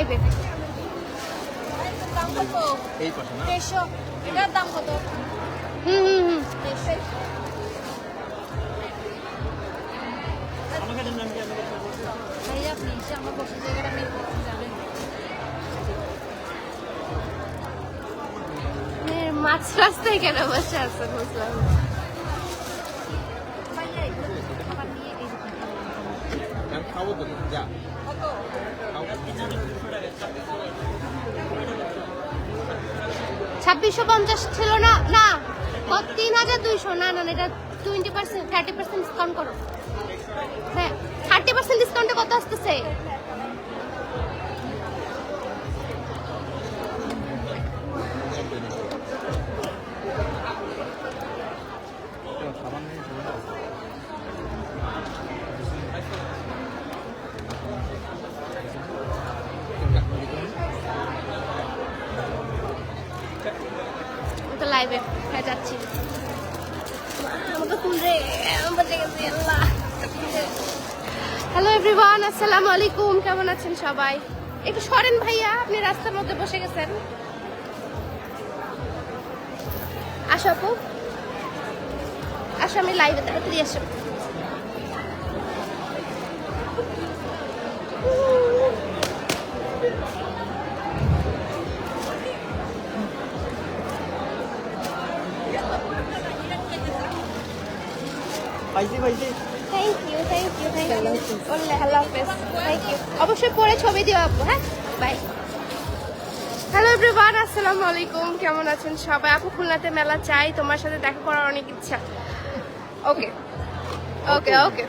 লাইভে দাম কত এই পাশে না? দেড়শো। এটার দাম কত? হুম হুম হুম। দেড়শো। ভাইয়া প্লিজ আমার বসে জায়গাটা বের করতে যাবেন রাস্তায় কেন বসে আছে বুঝলাম খাব তো যা। ছাব্বিশশো পঞ্চাশ ছিল না না তিন হাজার দুইশো। না না এটা twenty percent thirty percent discount করো। হ্যাঁ থার্টি পার্সেন্ট ডিসকাউন্টে কত আসতেছে? খাবার নেই লাইভে হ্যাঁ যাচ্ছি। আমাকে ফুল রে বাজে গেছে আল্লাহ। হ্যালো এভরিওয়ান আসসালামু আলাইকুম কেমন আছেন সবাই? একটু সরেন ভাইয়া আপনি রাস্তার মধ্যে বসে গেছেন। আসো আপু। আসো আমি লাইভে তাড়াতাড়ি আসো। পাইছি পাইছি। Thank you thank you thank you আল্লাহ হাফেজ থ্যাংক ইউ অবশ্যই পরে ছবি দিও আপু হ্যাঁ? বাই হ্যালো এভরিওয়ান আসসালামু আলাইকুম। কেমন আছেন সবাই? আপু খুলনাতে মেলা চাই তোমার সাথে দেখা করার অনেক ইচ্ছা। ওকে ওকে ওকে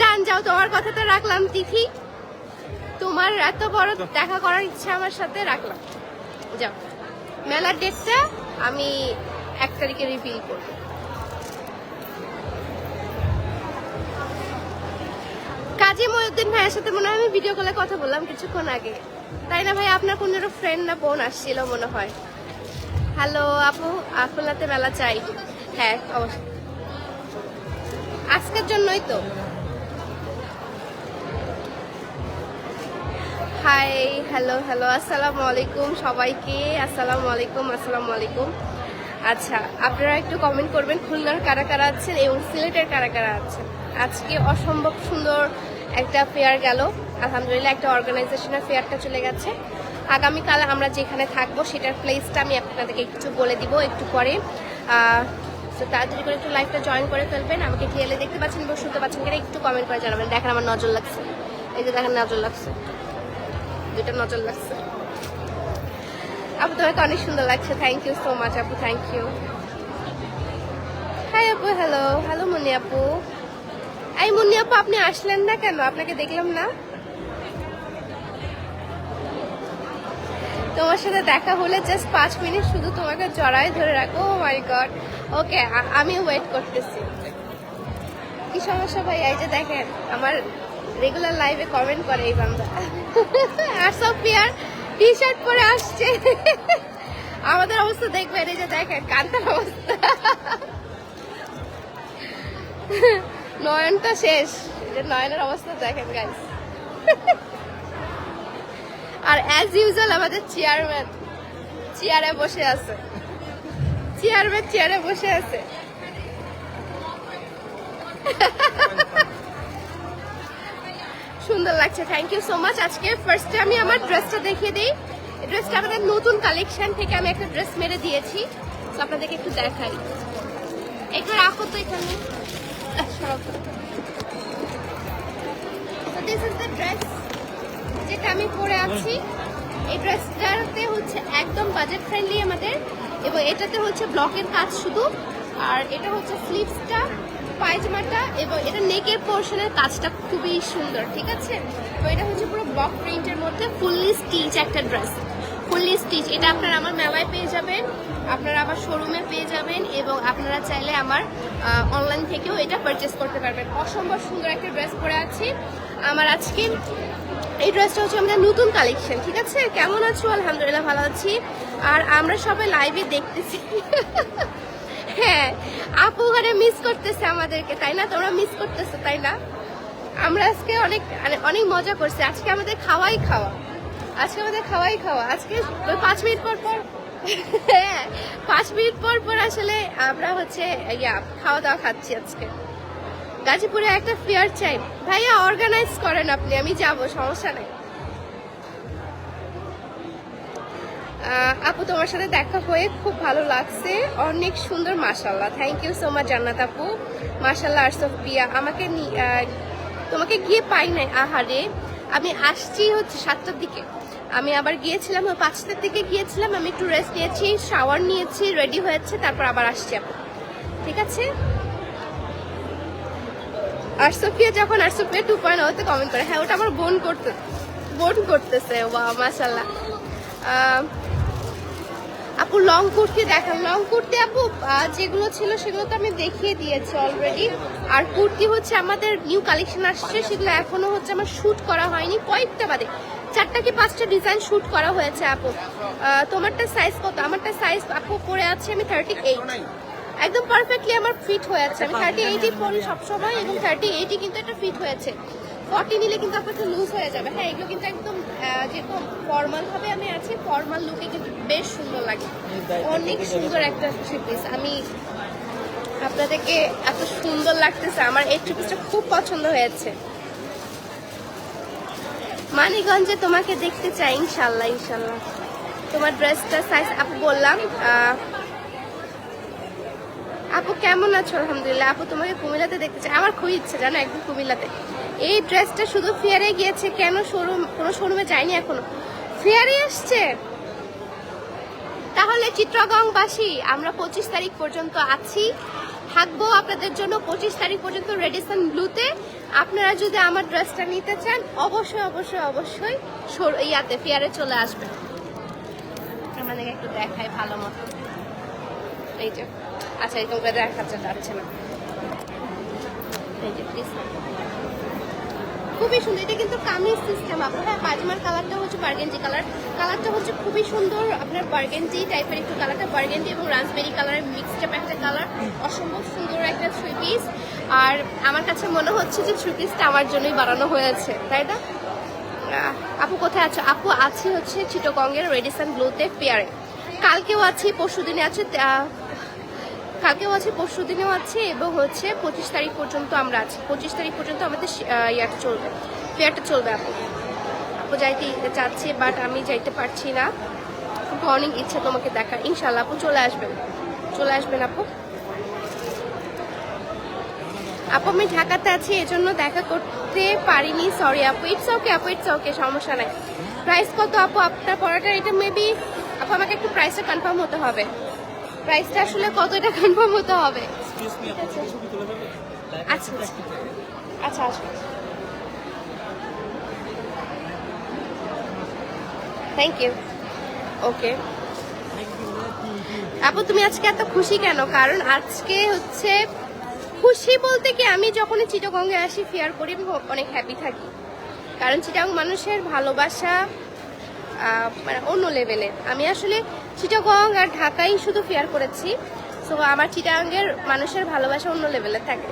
ডান যাও তোমার কথাটা রাখলাম তিথি। তোমার এত বড় দেখা করার ইচ্ছা আমার সাথে রাখলাম। যাও। মেলার ডেটটা আমি এক তারিখে রিভিল করব। কাজী মহিউদ্দিন ভাইয়ের সাথে মনে হয় আমি ভিডিও কলে কথা বললাম কিছুক্ষণ আগে। তাই না ভাই? আপনার কোন ফ্রেন্ড না, বোন আসছিল মনে হয়। হ্যালো আপু, আকুলাতে মেলা চাই। হ্যাঁ অবশ্যই। আজকের জন্যই তো। হাই হ্যালো হ্যালো আসসালামু আলাইকুম সবাইকে। আসসালামু আলাইকুম আসসালামু আলাইকুম। আচ্ছা আপনারা একটু কমেন্ট করবেন, খুলনার কারা কারা আছেন এবং সিলেটের কারা কারা আছেন? আজকে অসম্ভব সুন্দর একটা ফেয়ার গেল। আলহামদুলিল্লাহ একটা অর্গানাইজেশনের ফেয়ারটা চলে গেছে। আগামীকাল আমরা যেখানে থাকব সেটার প্লেসটা আমি আপনাদেরকে একটু বলে দিব একটু পরে। তো তাড়াতাড়ি করে একটু লাইভটা জয়েন করে ফেলবেন। আমাকে টিএলএ দেখতে পাচ্ছেন বা শুনতে পাচ্ছেন কিনা, একটু কমেন্ট করে জানাবেন। দেখেন আমার নজর লাগছে। এই যে দেখেন নজর লাগছে। দুইটা নজর লাগছে। আপু, তোমাকে অনেক সুন্দর লাগছে। থ্যাংক ইউ সো মাচ আপু। থ্যাংক ইউ হাই আপু। হ্যালো হ্যালো মুন্নি আপু। এই মুন্নি আপু, আপনি আসলেন না কেন? আপনাকে দেখলাম না? তোমার সাথে দেখা হলে জাস্ট পাঁচ মিনিট শুধু তোমাকে জড়ায় ধরে রাখো ও মাই গড ওকে আমি ওয়েট করতেছি। কি সমস্যা ভাই? এই যে দেখেন, আমার রেগুলার লাইভে কমেন্ট করে এই বান্দা। আর সব পিয়ার টি শার্ট পরে আসছে। আমাদের অবস্থা দেখবেন, এই যে দেখেন কান্তার অবস্থা। নয়নটা শেষ। যে নয়নের অবস্থা দেখেন গাইস আর অ্যাজ ইউজুয়াল আমাদের চেয়ারম্যান চেয়ারে বসে আছে। চেয়ারম্যান চেয়ারে বসে আছে। সুন্দর লাগছে। থ্যাংক ইউ সো মাচ আজকে ফার্স্টে আমি আমার ড্রেসটা দেখিয়ে দিই। ড্রেসটা আমাদের নতুন কালেকশন থেকে আমি একটা ড্রেস মেরে দিয়েছি। তো আপনাদেরকে একটু দেখাই। একটু রাখো তো এখানে। দিস ইজ দ্য ড্রেস যেটা আমি পরে আছি। এই ড্রেসটাতে হচ্ছে একদম বাজেট ফ্রেন্ডলি আমাদের এবং এটাতে হচ্ছে ব্লকের কাজ শুধু। আর এটা হচ্ছে স্লিভসটা পায়জামাটা এবং এটা নেকের পোর্শনের কাজটা খুবই সুন্দর, ঠিক আছে? তো এটা হচ্ছে পুরো ব্লক প্রিন্টের মধ্যে ফুললি স্টিচ একটা ড্রেস ফুললি স্টিচ, এটা আপনারা আমার মেলায় পেয়ে যাবেন, আপনারা আমার শোরুমে পেয়ে যাবেন এবং আপনারা চাইলে আমার অনলাইন থেকেও এটা পারচেস করতে পারবেন। অসম্ভব সুন্দর একটা ড্রেস পরে আছি। আমার আজকে এই ড্রেসটা হচ্ছে আমাদের নতুন কালেকশন ঠিক আছে? কেমন আছো? আলহামদুলিল্লাহ ভালো আছি। আর আমরা সবাই লাইভে দেখতেছি। হ্যাঁ আপু ঘরে মিস করতেছে আমাদেরকে, তাই না? তোমরা মিস করতেছো, তাই না? আমরা আজকে অনেক মানে অনেক মজা করছি। আজকে আমাদের খাওয়াই খাওয়া। আজকে আমাদের খাওয়াই খাওয়া। আজকে ওই পাঁচ মিনিট পর পর। হ্যাঁ পাঁচ মিনিট পর পর আসলে আমরা হচ্ছে ইয়া খাওয়া দাওয়া খাচ্ছি আজকে। গাজীপুরে একটা ফেয়ার চাই ভাইয়া অর্গানাইজ করেন আপনি, আমি যাব, সমস্যা নেই। আপু, তোমার সাথে দেখা হয়ে খুব ভালো লাগছে। অনেক সুন্দর মাশাল্লাহ থ্যাংক ইউ সো মাচ জান্নাত আপু। মাশাল্লাহ আর সোফিয়া আমাকে তোমাকে গিয়ে পাই নাই, আহারে। আমি আসছি হচ্ছে সাতটার দিকে। আমি আবার গিয়েছিলাম, ওই পাঁচটার দিকে গিয়েছিলাম, আমি একটু রেস্ট নিয়েছি শাওয়ার নিয়েছি রেডি হয়েছে, তারপর আবার আসছি ঠিক আছে? আর সোফিয়া যখন আর সোফিয়া টু পয়েন্ট ওতে কমেন্ট করে হ্যাঁ ওটা আমার বোন করতে, বোন করতেছে ওয়া মাসাল্লাহ আপু লং কুর্তি দেখান? লং কুর্তি আপু যেগুলো ছিল সেগুলো তো আমি দেখিয়ে দিয়েছি অলরেডি আর কুর্তি হচ্ছে আমাদের নিউ কালেকশন আসছে সেগুলো এখনও হচ্ছে আমার শুট করা হয়নি। কয়েকটা বাদে চারটা কি পাঁচটা ডিজাইন শুট করা হয়েছে আপু। তোমারটা সাইজ কত? আমারটা সাইজ আপু পরে আছে আমি থার্টি এইট একদম পারফেক্টলি আমার ফিট হয়েছে আমি থার্টি এইটই পরি সবসময় এবং থার্টি এইটই কিন্তু এটা ফিট হয়েছে। ফর্টি নিলে কিন্তু আপনার লুজ হয়ে যাবে। হ্যাঁ এগুলো কিন্তু একদম যেরকম ফর্মাল ভাবে আমি আছি ফর্মাল লুকে কিন্তু বেশ সুন্দর লাগে। অনেক সুন্দর একটা থ্রি পিস আমি আপনাদেরকে এত সুন্দর লাগতেছে। আমার এই থ্রি পিসটা খুব পছন্দ হয়েছে। মানিগঞ্জে তোমাকে দেখতে চাই ইনশাল্লাহ ইনশাল্লাহ তোমার ড্রেসটা সাইজ আপু বললাম আপু কেমন আছো? আলহামদুলিল্লাহ। আপু তোমাকে কুমিল্লাতে দেখতে চাই। আমার খুব ইচ্ছে জানো একদম কুমিল্লাতে। এই ড্রেসটা শুধু ফেয়ারে গিয়েছে, কেন শোরুম কোনো শোরুমে যায়নি এখনও? ফেয়ারে আসছে। তাহলে চিত্রগংবাসী আমরা পঁচিশ তারিখ পর্যন্ত আছি। থাকব আপনাদের জন্য পঁচিশ তারিখ পর্যন্ত রেডিসন ব্লুতে আপনারা যদি আমার ড্রেসটা নিতে চান, অবশ্যই অবশ্যই অবশ্যই ইয়াতে ফেয়ারে চলে আসবেন। আমাদেরকে একটু দেখায় ভালো মতো। এই যে আচ্ছা এরকম করে দেখা যাচ্ছে না। এই যে please। খুবই সুন্দর। এটা কিন্তু কামিজ সিস্টেম আপনার হ্যাঁ পাজামার কালারটা হচ্ছে বার্গেন্জি কালার কালারটা হচ্ছে খুবই সুন্দর, আপনার বার্গেন্জি টাইপের একটু কালারটা বার্গেন্জি এবং রাসবেরি কালারের মিক্সড একটা কালার অসম্ভব সুন্দর একটা থ্রি পিস আর আমার কাছে মনে হচ্ছে যে থ্রি পিসটা আমার জন্যই বানানো হয়েছে, তাই না? আপু কোথায় আছো? আপু আছি হচ্ছে চিটোগঙ্গের রেডিসন ব্লুতে পেয়ারে। কালকেও আছি পরশু দিনে আছে কালকেও আছে, পরশু দিনেও আছে এবং হচ্ছে পঁচিশ তারিখ পর্যন্ত আমরা আছি। পঁচিশ তারিখ পর্যন্ত আমাদের ইয়াটা চলবে। ফেয়ারটা চলবে আপু আপু যাইতে চাচ্ছি বাট আমি যাইতে পারছি না। অনেক ইচ্ছা তোমাকে দেখার। ইনশাল্লাহ আপু চলে আসবেন। চলে আসবেন আপু। আপু, আমি ঢাকাতে আছি, এজন্য দেখা করতে পারিনি। সরি আপু ইটস ওকে আপু ইটস ওকে সমস্যা নাই। প্রাইস কত আপু? আপনার পড়াটা এটা মেবি আপু, আমাকে একটু প্রাইসটা কনফার্ম হতে হবে। প্রাইসটা আসলে কত এটা কনফার্ম হতে হবে। আচ্ছা আচ্ছা। থ্যাংক ইউ ওকে আপু তুমি আজকে এত খুশি কেন? কারণ আজকে হচ্ছে খুশি বলতে কি আমি যখন চিটাগঙ্গে আসি ফেয়ার করি আমি অনেক হ্যাপি থাকি। কারণ চিটাগং মানুষের ভালোবাসা মানে অন্য লেভেলে আমি আসলে চিটাগং আর ঢাকাই শুধু ফেয়ার করেছি। সো আমার চিটাগঙ্গের মানুষের ভালোবাসা অন্য লেভেলে থাকে।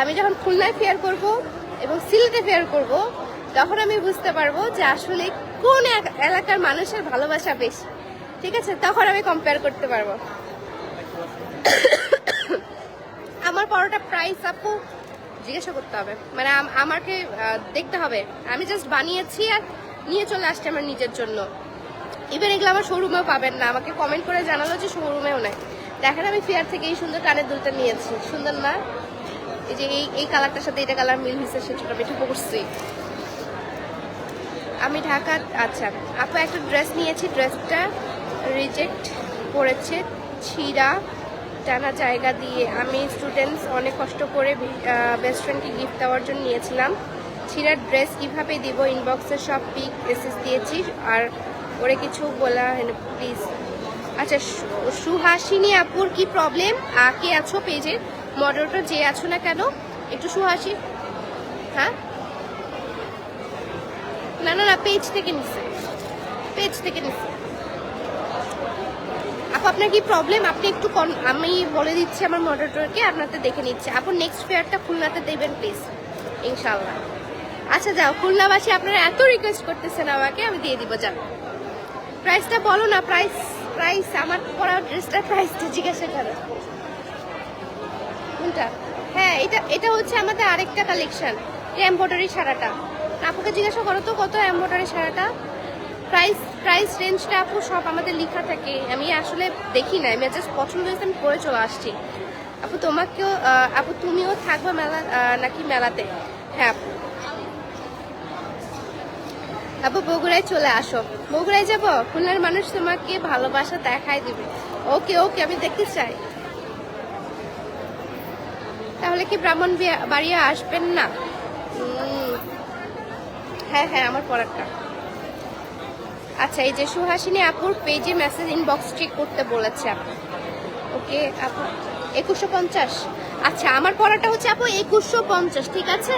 আমি যখন খুলনায় ফেয়ার করব এবং সিলেটে ফেয়ার করব, তখন আমি বুঝতে পারব যে আসলে কোন এলাকার মানুষের ভালোবাসা বেশি। ঠিক আছে? তখন আমি কম্পেয়ার করতে পারব। আমার পরোটা প্রাইস আপু জিজ্ঞাসা করতে হবে। মানে আমাকে দেখতে হবে। আমি জাস্ট বানিয়েছি আর নিয়ে চলে আসছি আমার নিজের জন্য। ইভেন এগুলো আমার শোরুমেও পাবেন না। আমাকে কমেন্ট করে জানালো যে শোরুমেও নাই। দেখেন আমি ফেয়ার থেকে এই সুন্দর কানের দুলটা নিয়েছি। সুন্দর না? এই যে এই এই কালারটার সাথে এটা কালার মিল হিসেবে সেটা আমি একটু করছি আমি ঢাকা আচ্ছা। আপু, একটা ড্রেস নিয়েছি। ড্রেসটা রিজেক্ট করেছে। ছিঁড়া, টানা জায়গা দিয়ে। আমি স্টুডেন্টস অনেক কষ্ট করে বেস্ট ফ্রেন্ডকে গিফট দেওয়ার জন্য নিয়েছিলাম। ছিঁড়ার ড্রেস কীভাবে দিব? ইনবক্সে সব পিক এসেস দিয়েছি। আর ওরে কিছু বলা প্লিজ আচ্ছা সুহাসিনী আপুর কি প্রবলেম কে আছো পেজে? মডারেটর যে আছো না কেন? একটু সুহাসি হ্যাঁ? না না না পেজ থেকে নিচ্ছে পেজ থেকে নিচ্ছে আপু, আপনার কি প্রবলেম আপনি একটু আমি বলে দিচ্ছি আমার মডারেটরকে আপনাদের দেখে নিচ্ছে। আপু নেক্সট ফেয়ারটা খুলনাতে দেবেন প্লিজ ইনশাল্লাহ আচ্ছা যাও, খুলনাবাসী আপনারা এত রিকোয়েস্ট করতেছেন আমাকে, আমি দিয়ে দিব যাও প্রাইসটা বলো না প্রাইস প্রাইস আমার পরা ড্রেসটার প্রাইসটা জিজ্ঞাসা করো। কোনটা? হ্যাঁ এটা এটা হচ্ছে আমাদের আরেকটা কালেকশন এমব্রয়ডারি সারাটা আপুকে জিজ্ঞাসা করো তো, কত এমব্রয়ডারি সারাটা প্রাইস প্রাইস রেঞ্জটা আপু সব আমাদের লেখা থাকে। আমি আসলে দেখি না, আমি জাস্ট পছন্দ হয়েছে, আমি পরে চলে আসছি। আপু, তোমাকেও আপু, তুমিও থাকবে মেলা নাকি মেলাতে? হ্যাঁ আপু। আপু বগুড়ায় চলে আসো। বগুড়ায় যাব? খুলনার মানুষ তোমাকে ভালোবাসা দেখাই দিবে। ওকে ওকে, আমি দেখতে চাই। তাহলে কি ব্রাহ্মণ বাড়িয়া আসবেন না? হ্যাঁ হ্যাঁ আমার পড়ারটা আচ্ছা এই যে সুহাসিনী আপুর পেজে মেসেজ ইনবক্স চেক করতে বলেছে। আপু ওকে, আপু, একুশশো পঞ্চাশ। আচ্ছা আমার পড়াটা হচ্ছে আপু একুশশো পঞ্চাশ, ঠিক আছে?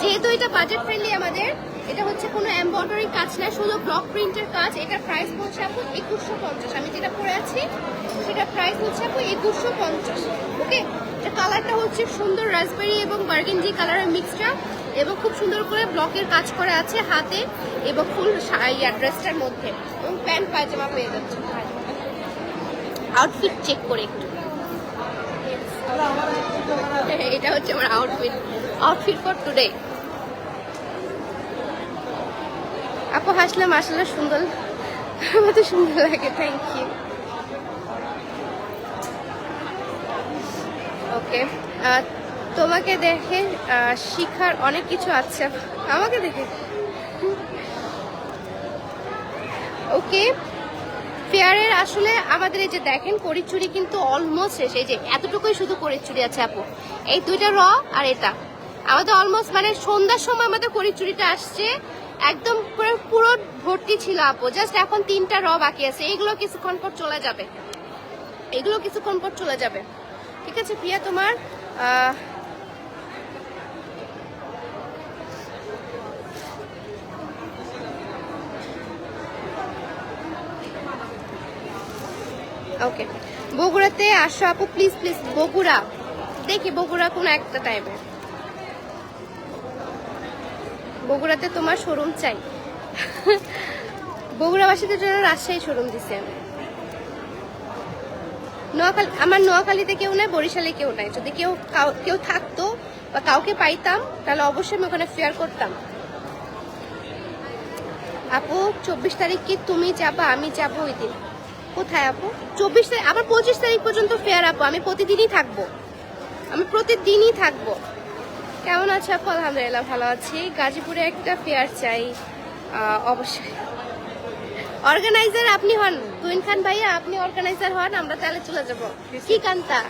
যেহেতু এটা বাজেট ফ্রেন্ডলি আমাদের, এটা হচ্ছে কোনো এমব্রয়ডারি কাজ না, শুধু ব্লক প্রিন্টের কাজ এটার প্রাইস হচ্ছে আপু একুশশো পঞ্চাশ। আমি যেটা পরে আছি সেটার প্রাইস হচ্ছে আপু একুশশো পঞ্চাশ। ওকে? এটা কালারটা হচ্ছে সুন্দর রাসবেরি এবং বার্গেন্ডি কালারের মিক্সটা এবং খুব সুন্দর করে ব্লকের কাজ করা আছে হাতে এবং ফুল ড্রেসটার মধ্যে। এবং প্যান্ট পায়জামা পেয়ে যাচ্ছে। আউটফিট চেক করে একটু। এটা হচ্ছে আমার আউটফিট আউটফিট ফর টুডে আপু হাসলাম আসলে সুন্দর। আমার তো সুন্দর লাগে থ্যাংক ইউ ওকে তোমাকে দেখে শিখার অনেক কিছু আছে। আমাকে দেখে। ওকে ফেয়ারের আসলে আমাদের এই যে দেখেন করিচুরি কিন্তু অলমোস্ট শেষ। এই যে এতটুকুই শুধু করিচুরি আছে আপু। এই দুইটা র আর এটা। আমাদের অলমোস্ট মানে সন্ধ্যার সময় আমাদের করিচুরিটা আসছে, একদম পুরো পুরো ভর্তি ছিল আপু। জাস্ট এখন তিনটা র বাকি আছে। এইগুলো কিছুক্ষণ পর চলে যাবে। এগুলো কিছুক্ষণ পর চলে যাবে। ঠিক আছে, প্রিয়া, তোমার ওকে বগুড়াতে আসো আপু প্লিজ প্লিজ বগুড়া। দেখি বগুড়া কোন একটা টাইমে বগুড়াতে তোমার শোরুম চাই। বগুড়াবাসীদের জন্য রাজশাহী শোরুম দিছে নোয়াখালী, আমার নোয়াখালীতে কেউ নাই, বরিশালে কেউ নাই। যদি কাউ- কেউ থাকতো বা কাউকে পাইতাম, তাহলে অবশ্যই আমি ওখানে ফেয়ার করতাম। আপু, চব্বিশ তারিখ কি তুমি যাবা? আমি যাব ওই দিন। কোথায় আপু? চব্বিশ তারিখ আবার পঁচিশ তারিখ পর্যন্ত ফেয়ার আপু আমি প্রতিদিনই থাকব। আমি প্রতিদিনই থাকব। কেমন আছে আপু? আলহামদুলিল্লাহ ভালো আছি। গাজীপুরে একটা ফেয়ার চাই। অবশ্যই। অর্গানাইজার আপনি হন তুইন খান ভাইয়া আপনি অর্গানাইজার হন আমরা তাহলে চলে যাব। কি কান্তা?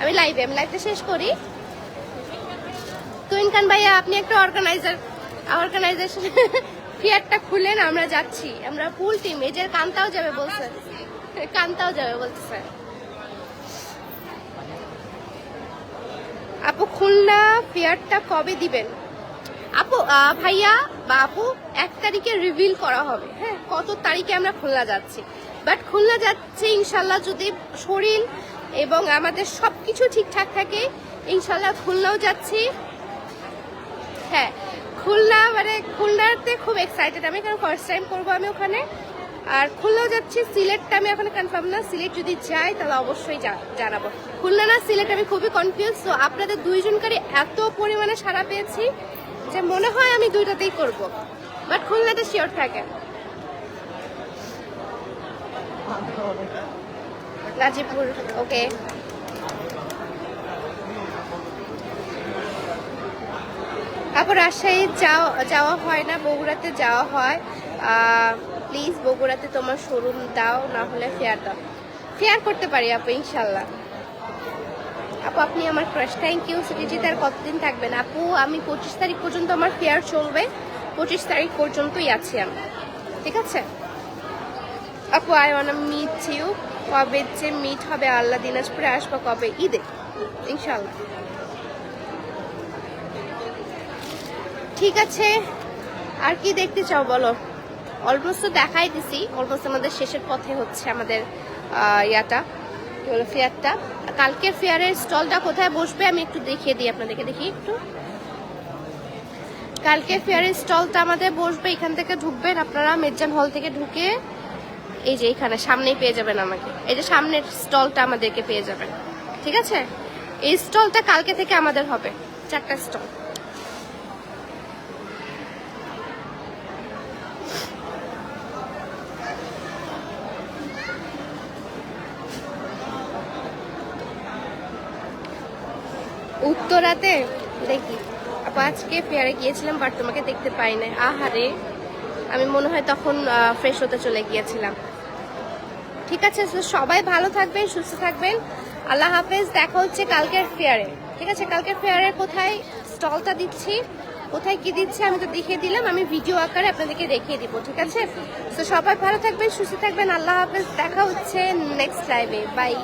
আমি লাইভে আমি লাইভটা শেষ করি। তুইন খান ভাইয়া আপনি একটা অর্গানাইজার অর্গানাইজেশন ফিয়ারটা খুলেন, আমরা যাচ্ছি। আমরা ফুল টিম যে কান্তাও যাবে বলছে। কান্তাও যাবে বলতেছে। আপু, খুলনা ফেয়ারটা কবে দিবেন? আপু ভাইয়া বা আপু, এক তারিখে রিভিল করা হবে। হ্যাঁ কত তারিখে আমরা খুলনা যাচ্ছি। বাট খুলনা যাচ্ছে, ইনশাল্লাহ যদি শরীর এবং আমাদের সব কিছু ঠিকঠাক থাকে, ইনশাল্লাহ খুলনাও যাচ্ছি। হ্যাঁ খুলনা মানে খুলনাতে খুব এক্সাইটেড আমি কারণ ফার্স্ট টাইম করব আমি ওখানে। আর খুলনাও যাচ্ছি সিলেটটা আমি এখন কনফার্ম না। সিলেট যদি যাই তাহলে অবশ্যই জানাব। খুলনা না সিলেট আমি খুবই কনফিউজ তো আপনাদের দুইজনকারই এত পরিমাণে সাড়া পেয়েছি যে মনে হয় আমি দুইটাতেই করব। বাট খুলনাতে শিওর থাকে। গাজীপুর ওকে তারপর রাজশাহী যাওয়া যাওয়া হয় না, বগুড়াতে যাওয়া হয়। প্লিজ বগুড়াতে তোমার শোরুম দাও, না হলে ফেয়ার দাও। ফেয়ার করতে পারি আপু, ইনশাল্লাহ। আপু, আপনি আমার ক্রাশ থ্যাংক ইউ সুজিত আর কতদিন থাকবেন? আপু, আমি পঁচিশ তারিখ পর্যন্ত আমার ফেয়ার চলবে। পঁচিশ তারিখ পর্যন্তই আছি আমি। ঠিক আছে? আপু আই ওয়ান মিট ইউ কবে যে মিট হবে, আল্লাহ দিনাজপুরে আসব, কবে? ঈদে, ইনশাল্লাহ। ঠিক আছে। আর কি দেখতে চাও বলো? অলমোস্ট তো দেখাই দিছি। অলমোস্ট আমাদের শেষের পথে হচ্ছে আমাদের ইয়াটা। এই হলো ফেয়ারটা কালকের ফেয়ারের স্টলটা কোথায় বসবে আমি একটু দেখিয়ে দিই আপনাদেরকে। দেখি একটু। কালকে ফেয়ারের স্টলটা আমাদের বসবে। এখান থেকে ঢুকবেন আপনারা মির্জান হল থেকে ঢুকে। এই যে এখানে, সামনেই পেয়ে যাবেন আমাকে। এই যে সামনের স্টলটা আমাদেরকে পেয়ে যাবেন। ঠিক আছে? এই স্টলটা কালকে থেকে আমাদের হবে। চারটা স্টল উত্তরাতে, দেখি আজকে ফেয়ারে গিয়েছিলাম বাট তোমাকে দেখতে পাই নাই। আহারে, আমি মনে হয় তখন ফ্রেশ হতে চলে গিয়েছিলাম। ঠিক আছে সবাই ভালো থাকবেন, সুস্থ থাকবেন। আল্লাহ হাফেজ, দেখা হচ্ছে কালকের ফেয়ারে ঠিক আছে, কালকের ফেয়ারে কোথায় স্টলটা দিচ্ছি, কোথায় কি দিচ্ছে আমি তো দেখিয়ে দিলাম, আমি ভিডিও আকারে আপনাদেরকে দেখিয়ে দিব, ঠিক আছে? তো সবাই ভালো থাকবেন, সুস্থ থাকবেন, আল্লাহ হাফেজ, দেখা হচ্ছে নেক্সট লাইভে বাই